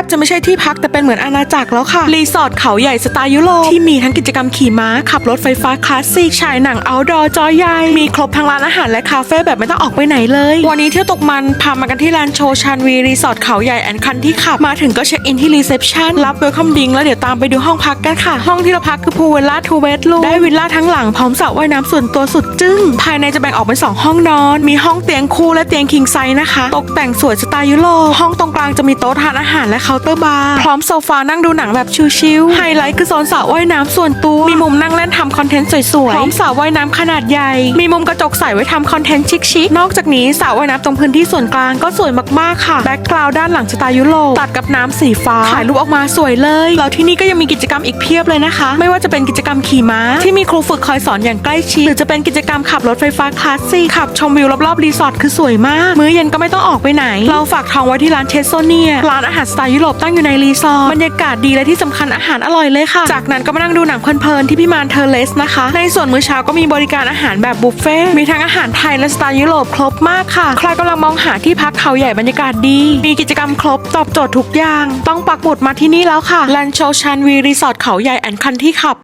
บจะไม่ใช่ที่พักแต่เป็นเหมือนอาณาจักรแล้วค่ะ รีสอร์ทเขาใหญ่สไตล์ยุโรปที่มีทั้งกิจกรรมขี่ม้า ขับรถไฟฟ้าคลาสสิกฉายหนังเอาดอร์จอใหญ่มีครบทั้งร้านอาหารและคาเฟ่แบบไม่ต้องออกไปไหนเลย วันนี้เที่ยวตกมันพามากันที่ลานโชชันวีรีสอร์ทเขาใหญ่แอนคันที่ขับมาถึงก็เช็คอินที่รีเซพชันรับเวลคัมดิงแล้วเดี๋ยวตามไปดูห้องพักกันค่ะ ห้องที่เราพักคือพูลวิลล่าทูเวสลูได้วิลล่าทั้งหลังพร้อมสระว่ายน้ำส่วนตัวสุดจึ้งภายในจะแบ่งออกเป็นสองห้องนอน มีห้องเตียงคู่และเตียงคิงไซส์นะคะ ตกแต่งสวยสไตล์ยุโรปห้องตรงกลางจะมีโต๊ะทานอาหารและเคาน์เตอร์บาร์พร้อมโซฟานั่งดูหนังแบบชิลๆไฮไลท์คือโซนสระว่ายน้ำส่วนตัว มีมุมนั่งเล่นทำคอนเทนต์สวยๆพร้อมสระว่ายน้ำขนาดใหญ่ มีมุมกระจกใสไว้ทำคอนเทนต์ชิคๆนอกจากนี้สระว่ายน้ำตรงพื้นที่ส่วนกลางก็สวยมากๆค่ะแบ็กกราวด์ด้านหลังสไตล์ยุโรปตัดกับน้ำสีฟ้าถ่ายรูปออกมาสวยเลยแล้วที่นี่ก็ยังมีกิจกรรมอีกเพียบเลยนะคะ ไม่ว่าจะเป็นกิจกรรมขี่ม้า ที่มีครูฝึกคอยสอนอย่างใกล้ชิดหรือจะเป็นกิจกรรมขับรถไฟฟ้าคลาสสิกขับชมวิวรอบๆรีสอร์ทคือสวยมาก มื้อเย็นก็ไม่ต้องออกไปไหน เราฝากทองไว้ที่ร้านเทสโซเนียร้านอาหารสไตล์ยุโรปตั้งอยู่ในรีสอร์ทบรรยากาศดีและที่สำคัญอาหารอร่อยเลยค่ะ จากนั้นก็มานั่งดูหนังเพลินๆที่พี่มานเทอร์เลสนะคะ ในส่วนมื้อเช้าก็มีบริการอาหารแบบบุฟเฟ่ต์มีทั้งอาหารไทยและสไตล์ยุโรปครบมากค่ะ ใครกำลังมองหาที่พักเขาใหญ่บรรยากาศดี มีกิจกรรมครบตอบโจทย์ทุกอย่าง ต้องปักหมุดมาที่นี่แล้วค่ะลันโชชันวีรีสอร์ทเขาใหญ่แอนคันที่ขับ